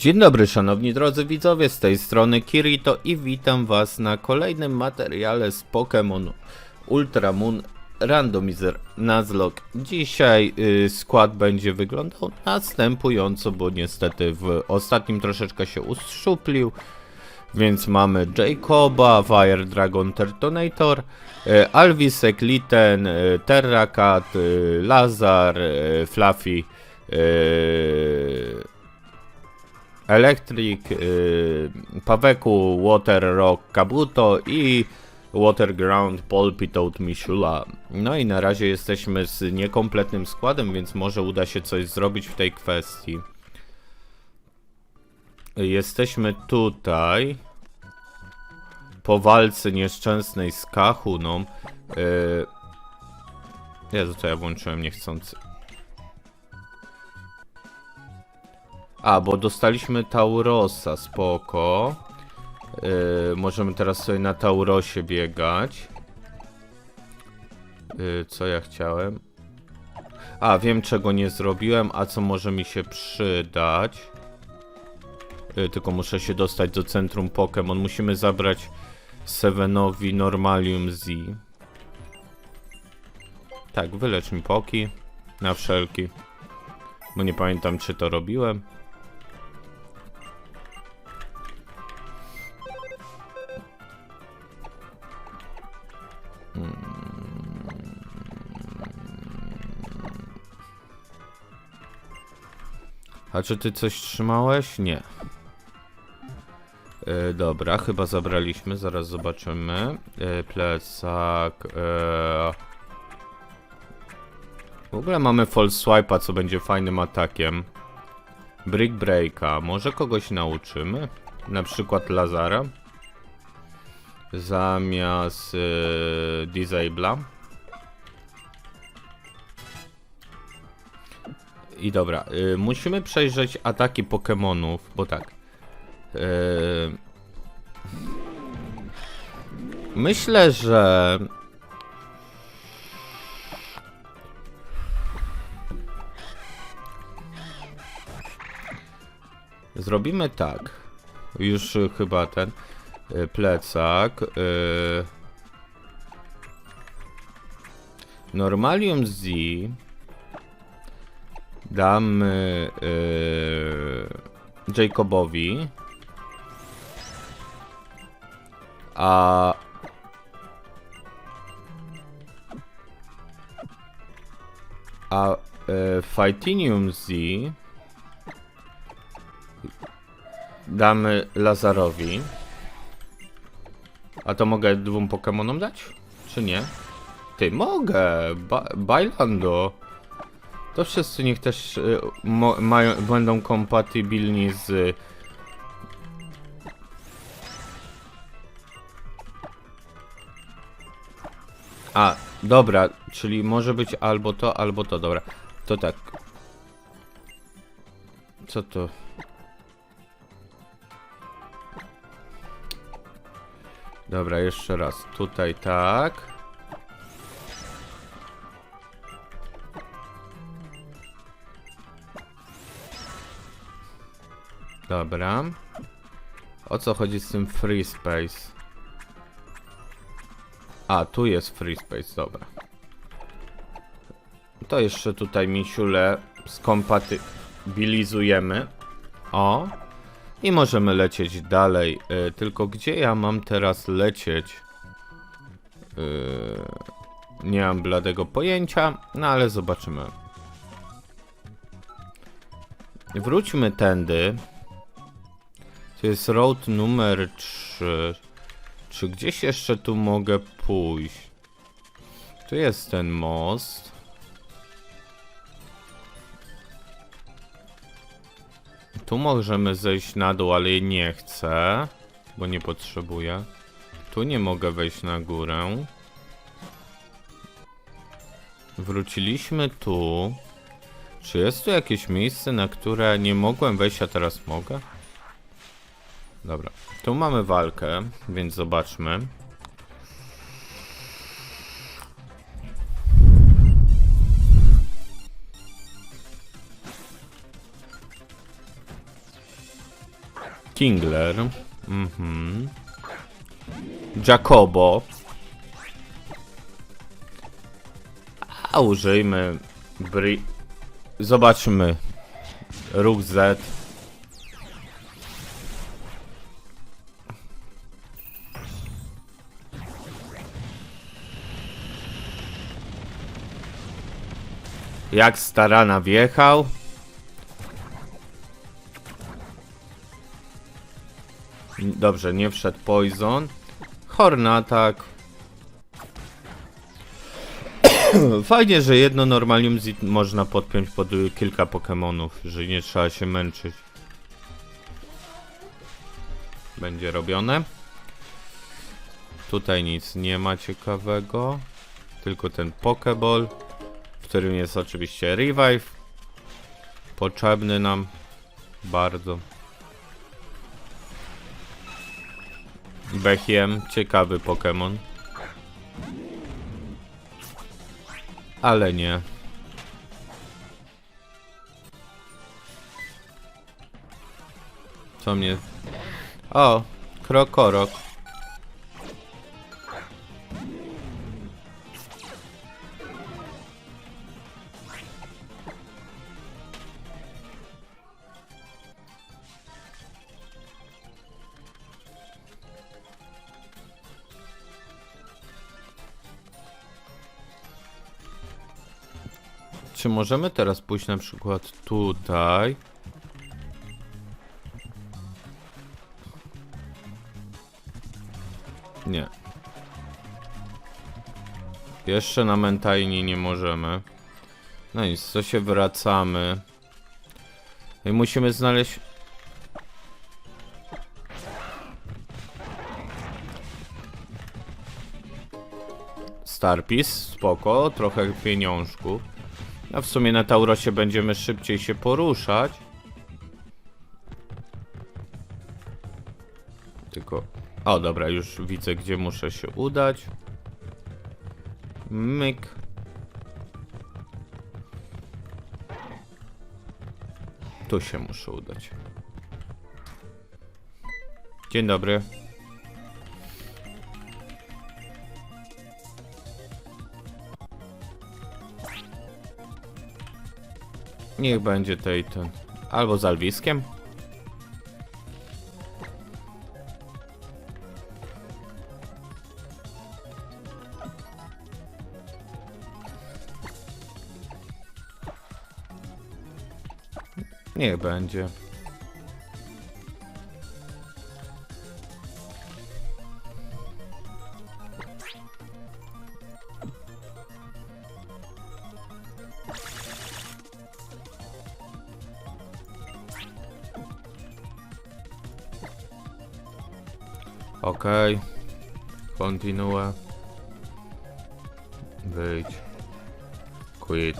Dzień dobry szanowni drodzy widzowie, z tej strony Kirito i witam was na kolejnym materiale z Pokémon Ultra Moon Randomizer Nuzlocke. Dzisiaj y, skład będzie wyglądał następująco, bo niestety w ostatnim troszeczkę się uszczuplił. Więc mamy Jacoba, Fire Dragon Tertonator, y, Alvisek, Litten, y, Terracat, y, Lazar, y, Fluffy, Electric, y, Paweku, Water Rock, Kabuto i Waterground, Polpitoad, Mishula. No i na razie jesteśmy z niekompletnym składem, więc może uda się coś zrobić w tej kwestii. Jesteśmy tutaj po walce nieszczęsnej z Kahuną. Yy... Jezu, to ja włączyłem niechcący. A, bo dostaliśmy Taurosa, spoko. Yy, możemy teraz sobie na Taurosie biegać. Yy, co ja chciałem? A, wiem czego nie zrobiłem, a co może mi się przydać. Yy, tylko muszę się dostać do centrum Pokémon. Musimy zabrać Sevenowi Normalium Z. Tak, wylecz mi Poki. Na wszelki. Bo nie pamiętam czy to robiłem. A czy ty coś trzymałeś? Nie. E, dobra, chyba zabraliśmy, zaraz zobaczymy. E, plecak. E... W ogóle mamy false swipe'a, co będzie fajnym atakiem. Brick Breaka. Może kogoś nauczymy? Na przykład Lazara. Zamiast e, Disabla. I dobra, y, musimy przejrzeć ataki Pokémonów, bo tak. Y, myślę, że. Zrobimy tak. Już chyba ten plecak. Y, Normalium Z damy yy, Jacobowi. A a Fightinium Z damy Lazarowi. A to mogę dwóm Pokemonom dać? Czy nie? Ty, mogę! Ba Bailando. To wszyscy niech też y, mają, będą kompatybilni z. A, dobra, czyli może być albo to, albo to, dobra. To tak. Co to? Dobra, jeszcze raz. Tutaj tak. Dobra. O co chodzi z tym free space? A, tu jest free space, dobra. To jeszcze tutaj misiule skompatybilizujemy. O. I możemy lecieć dalej. Y, tylko gdzie ja mam teraz lecieć? Y, nie mam bladego pojęcia, no ale zobaczymy. Wróćmy tędy. To jest road numer 3. Czy gdzieś jeszcze tu mogę pójść? Tu jest ten most. Tu możemy zejść na dół, ale nie chcę, bo nie potrzebuję. Tu nie mogę wejść na górę. Wróciliśmy tu. Czy jest tu jakieś miejsce, na które nie mogłem wejść, a teraz mogę? Dobra, tu mamy walkę, więc zobaczmy. Kingler. Mhm. Jacobo. A użyjmy Bri... Zobaczmy. Ruch Z. Jak starana wjechał. Dobrze, nie wszedł Poison. Horn atak. Fajnie, że jedno Normalium Z można podpiąć pod kilka Pokémonów, że nie trzeba się męczyć. Będzie robione. Tutaj nic nie ma ciekawego. Tylko ten Pokéball, w którym jest oczywiście Revive. Potrzebny nam bardzo. Bechiem, ciekawy Pokémon. Ale nie. Co mnie... O, krokorok. Możemy teraz pójść na przykład tutaj? Nie. Jeszcze na mentajni nie możemy. No nic, co się wracamy. I musimy znaleźć... Starpis, spoko, trochę pieniążków. A w sumie na Taurosie będziemy szybciej się poruszać. Tylko... O, dobra, już widzę, gdzie muszę się udać. Myk. Tu się muszę udać. Dzień dobry. Niech będzie tej ten. Albo z Alwiskiem. Niech będzie. Kontynuuję. Wyjdź. Quit.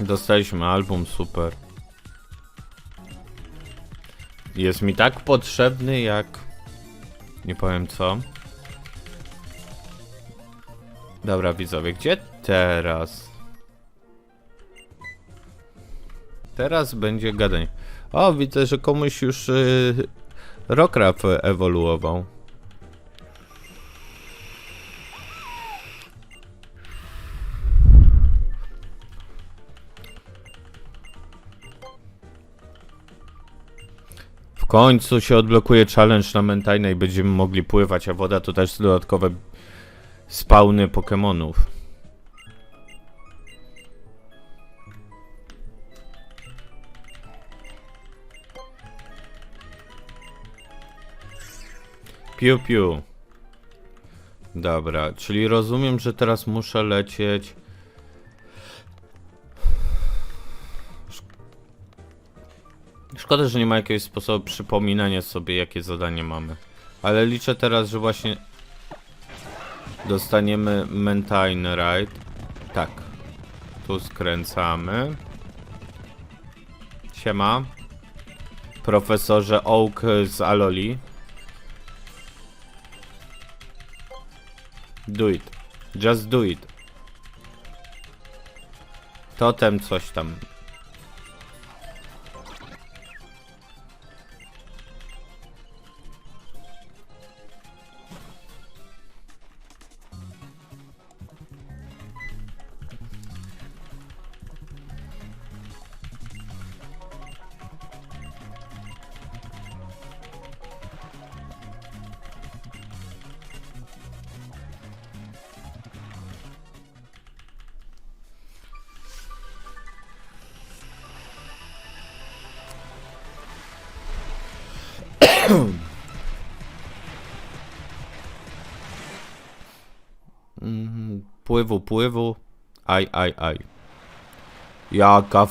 Dostaliśmy album, super. Jest mi tak potrzebny jak... Nie powiem co. Dobra widzowie, gdzie teraz? Teraz będzie gadanie. O, widzę, że komuś już yy, Rockraft ewoluował. W końcu się odblokuje challenge na Mentajna i będziemy mogli pływać, a woda to też dodatkowe spawny Pokemonów. Piu piu. Dobra, czyli rozumiem, że teraz muszę lecieć. Szkoda, że nie ma jakiegoś sposobu przypominania sobie, jakie zadanie mamy. Ale liczę teraz, że właśnie dostaniemy Mentine Ride. Tak. Tu skręcamy. Siema. Profesorze Oak z Aloli. Do it. Just do it. Totem coś tam. Mhm, Pływu, pływu. Aj, aj, aj. Jaka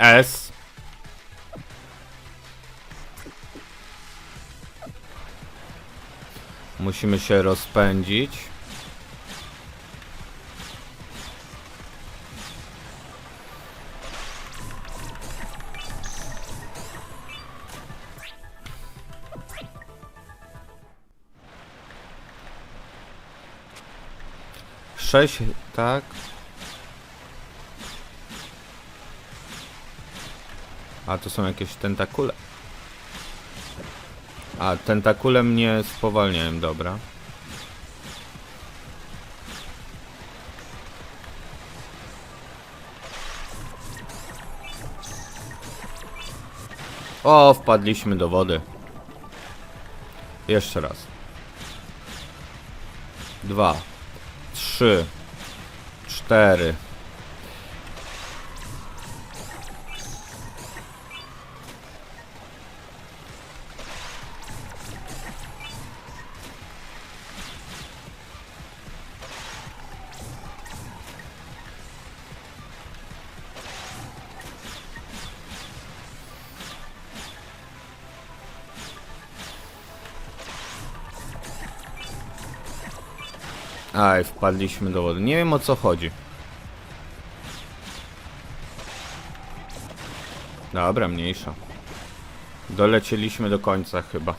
S. Musimy się rozpędzić. Sześć, tak. A to są jakieś tentakule. A tentakule mnie spowalniają, dobra. O, wpadliśmy do wody. Jeszcze raz. Dwa. Trzy. Cztery. Aj, wpadliśmy do wody. Nie wiem o co chodzi. Dobra, mniejsza. Dolecieliśmy do końca chyba.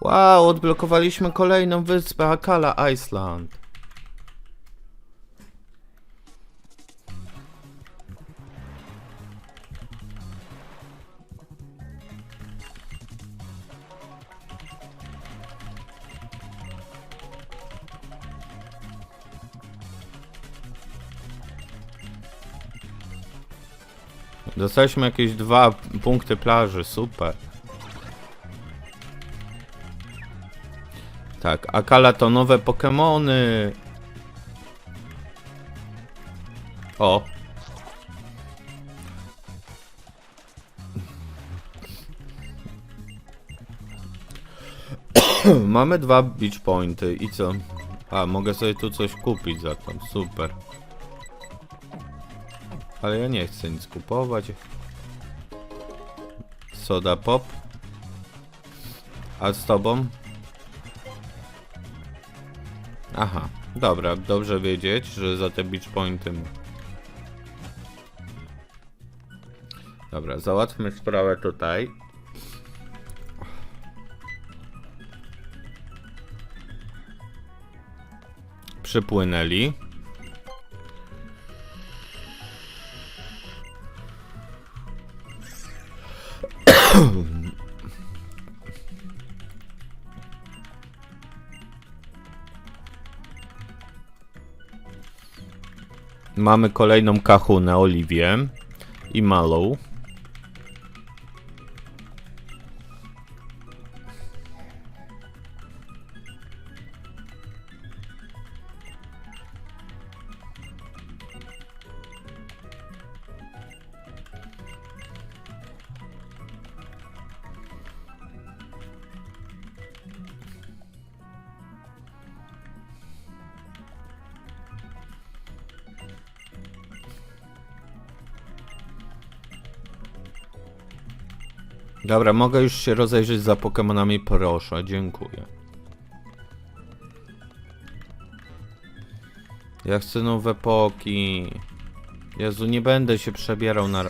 Wow, odblokowaliśmy kolejną wyspę Akala Island. Dostaliśmy jakieś dwa punkty plaży, super. Tak, Akala to nowe Pokemony. O. Mamy dwa beach pointy i co? A, mogę sobie tu coś kupić za to, super. Ale ja nie chcę nic kupować. Soda pop. A z tobą? Aha, dobra, dobrze wiedzieć, że za te beach pointy. Dobra, załatwmy sprawę tutaj. Przypłynęli. Mamy kolejną kachunę, Oliwię i Mallow. Dobra, mogę już się rozejrzeć za Pokemonami, proszę, dziękuję. Ja chcę nowe poki. Jezu, nie będę się przebierał na...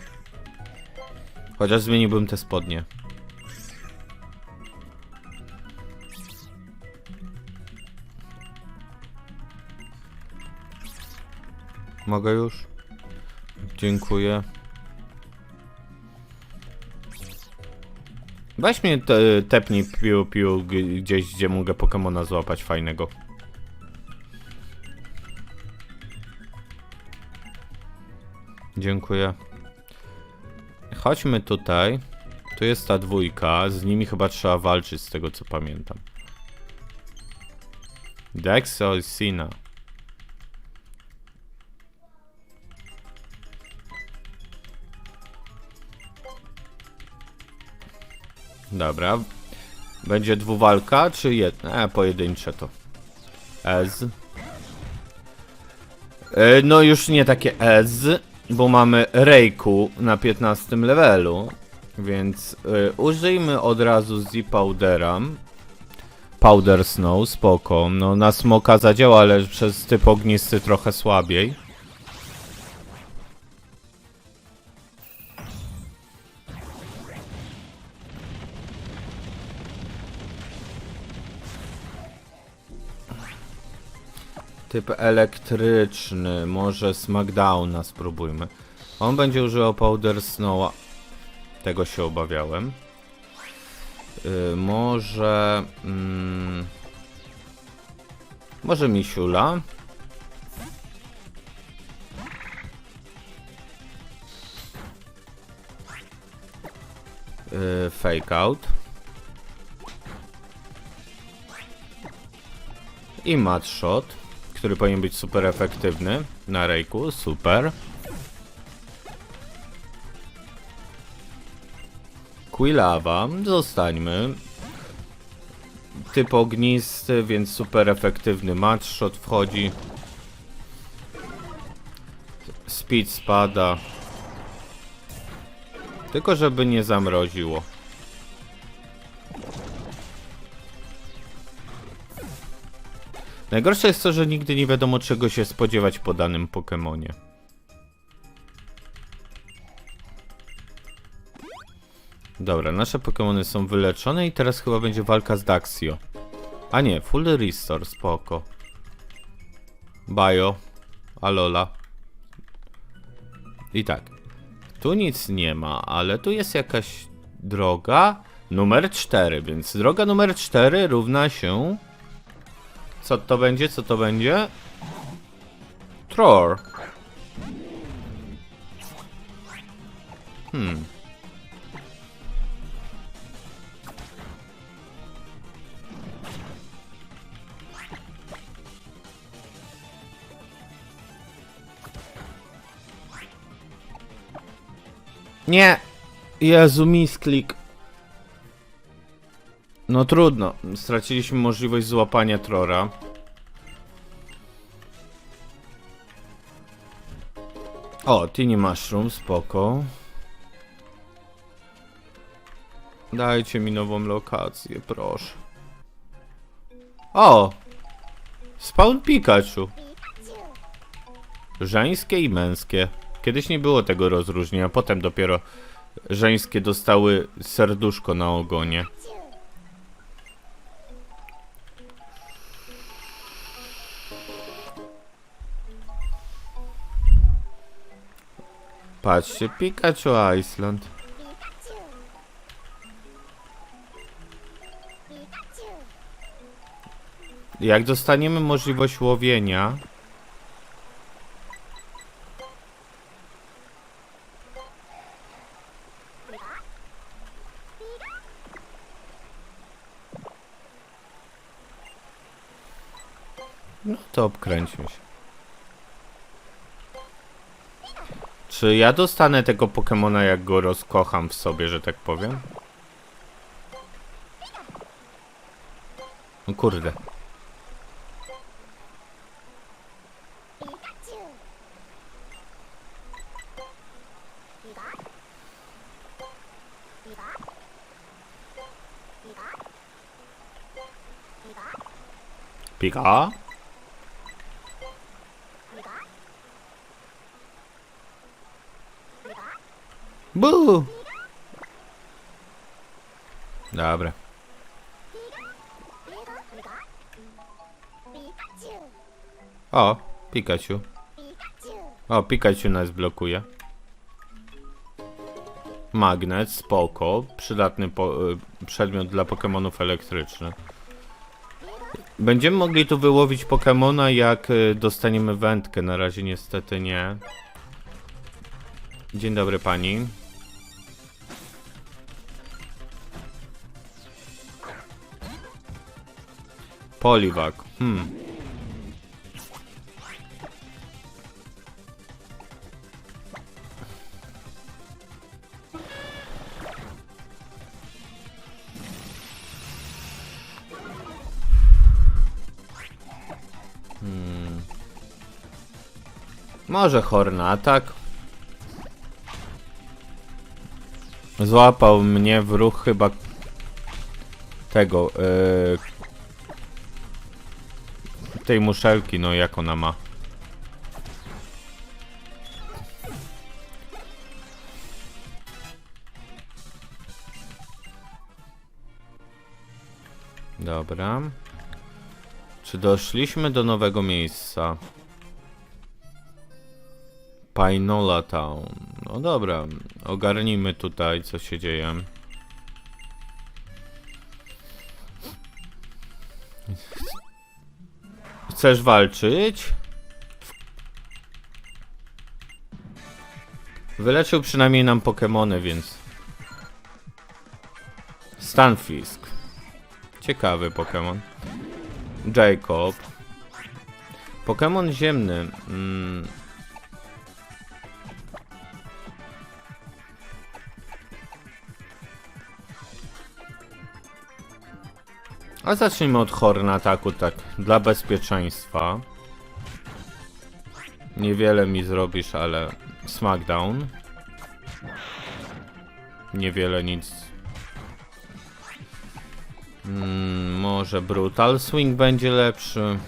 Chociaż zmieniłbym te spodnie. Mogę już? Dziękuję. Weź mnie te, tepnij piu piu gdzieś, gdzie mogę Pokemona złapać fajnego. Dziękuję. Chodźmy tutaj. Tu jest ta dwójka. Z nimi chyba trzeba walczyć, z tego co pamiętam. Dexo i Sina. Dobra. Będzie dwuwalka, czy jedna? E, pojedyncze to. Ez. E, No już nie takie Ez, bo mamy Rejku na 15 levelu, więc y, użyjmy od razu Z-Powdera. Powder Snow, spoko. No na smoka zadziała, ale przez typ ognisty trochę słabiej. Typ elektryczny, może Smackdowna spróbujmy. On będzie używał Powder Snowa. Tego się obawiałem. Y, może... Mm, może Misiula. Y, fake out. I mat shot, który powinien być super efektywny na rejku, super. Quilawa, zostańmy. Typ ognisty, więc super efektywny match shot wchodzi. Speed spada. Tylko żeby nie zamroziło. Najgorsze jest to, że nigdy nie wiadomo czego się spodziewać po danym Pokemonie. Dobra, nasze Pokemony są wyleczone i teraz chyba będzie walka z Daxio. A nie, full restore, spoko. Bio, Alola. I tak. Tu nic nie ma, ale tu jest jakaś droga numer 4, więc droga numer 4 równa się... Co to będzie? Co to będzie? Tror. Hmm. Nie! Jezu, misklik. No trudno. Straciliśmy możliwość złapania Trora. O, Tini Mushroom, spoko. Dajcie mi nową lokację, proszę. O! Spawn Pikachu. Żeńskie i męskie. Kiedyś nie było tego rozróżnienia, potem dopiero żeńskie dostały serduszko na ogonie. Patrzcie, Pikachu Iceland. Jak dostaniemy możliwość łowienia, no to obkręćmy się. Czy ja dostanę tego Pokemona, jak go rozkocham w sobie, że tak powiem? No kurde. Pika? Bu! Dobra. O, Pikachu. O, Pikachu nas blokuje. Magnet, spoko. Przydatny y, przedmiot dla Pokemonów elektrycznych. Będziemy mogli tu wyłowić Pokemona, jak y, dostaniemy wędkę. Na razie niestety nie. Dzień dobry pani. Poliwak. Hmm. Hmm. Może Hornatak. Złapał mnie w ruch chyba tego yy, tej muszelki, no jak ona ma. Dobra. Czy doszliśmy do nowego miejsca? Painola Town. No dobra, ogarnijmy tutaj, co się dzieje. Chcesz walczyć? Wyleczył przynajmniej nam Pokemony, więc... Stunfisk. Ciekawy Pokemon. Jacob. Pokemon ziemny. Mm. A zacznijmy od horn ataku, tak, dla bezpieczeństwa. Niewiele mi zrobisz, ale Smackdown. Niewiele nic. Mm, może Brutal Swing będzie lepszy.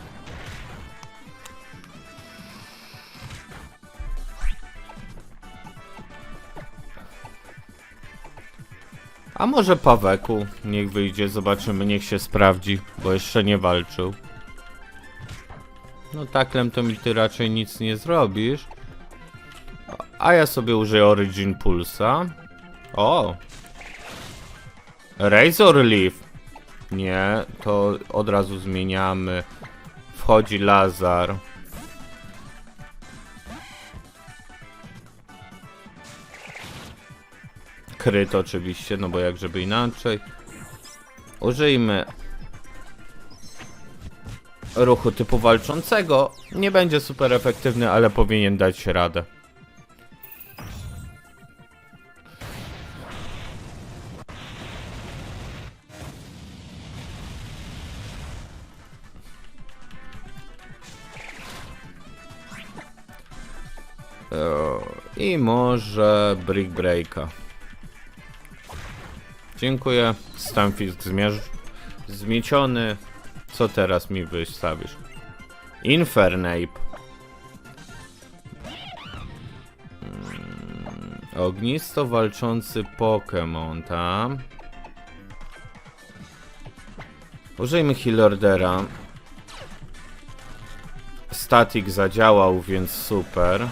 A może Paweku? Niech wyjdzie, zobaczymy, niech się sprawdzi, bo jeszcze nie walczył. No taklem to mi ty raczej nic nie zrobisz. A ja sobie użyję Origin Pulsa. O! Razor Leaf. Nie, to od razu zmieniamy. Wchodzi Lazar. Kryt oczywiście, no bo jak żeby inaczej. Użyjmy ruchu typu walczącego. Nie będzie super efektywny, ale powinien dać radę. O, I może Brick Breaka. Dziękuję. Stamfisk zmierz... zmieciony. Co teraz mi wystawisz? Infernape. Mm, Ognisto walczący Pokémon, tam. Użyjmy Healordera. Static zadziałał, więc super.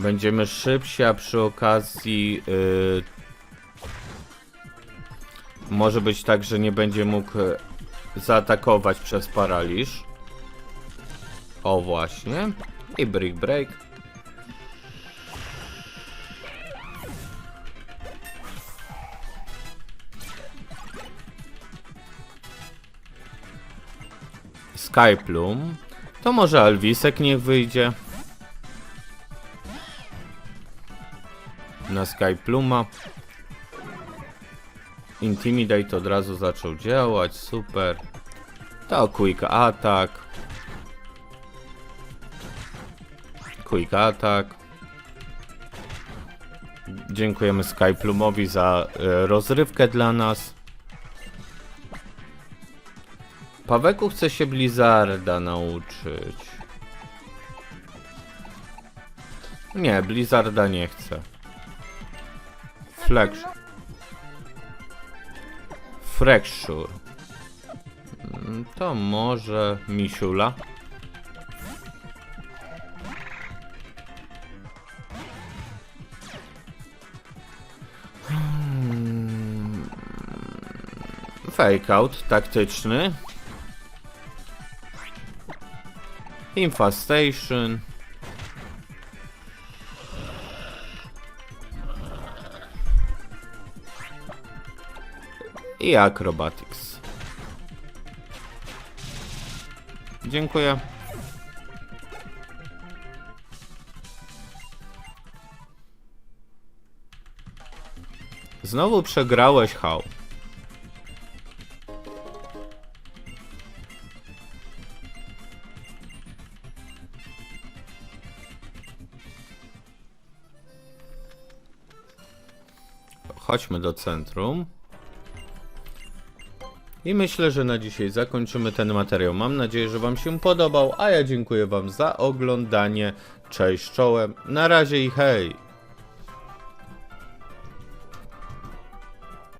Będziemy szybsi, a przy okazji yy, może być tak, że nie będzie mógł e, zaatakować przez paraliż. O właśnie. I Brick Break. Skyplum. To może Alwisek niech wyjdzie. Na Skypluma. Intimidate od razu zaczął działać, super. To Quick Attack. Quick Attack. Dziękujemy Skyplumowi za e, rozrywkę dla nas. Paweku chce się Blizzarda nauczyć. Nie, Blizzarda nie chcę. Flex. Fracture. Mm, To może Misiula. Hmm. Fake out taktyczny. Infestation. I Acrobatics. Dziękuję. Znowu przegrałeś, Hał. Chodźmy do centrum. I myślę, że na dzisiaj zakończymy ten materiał. Mam nadzieję, że Wam się podobał, a ja dziękuję Wam za oglądanie. Cześć czołem, na razie i hej!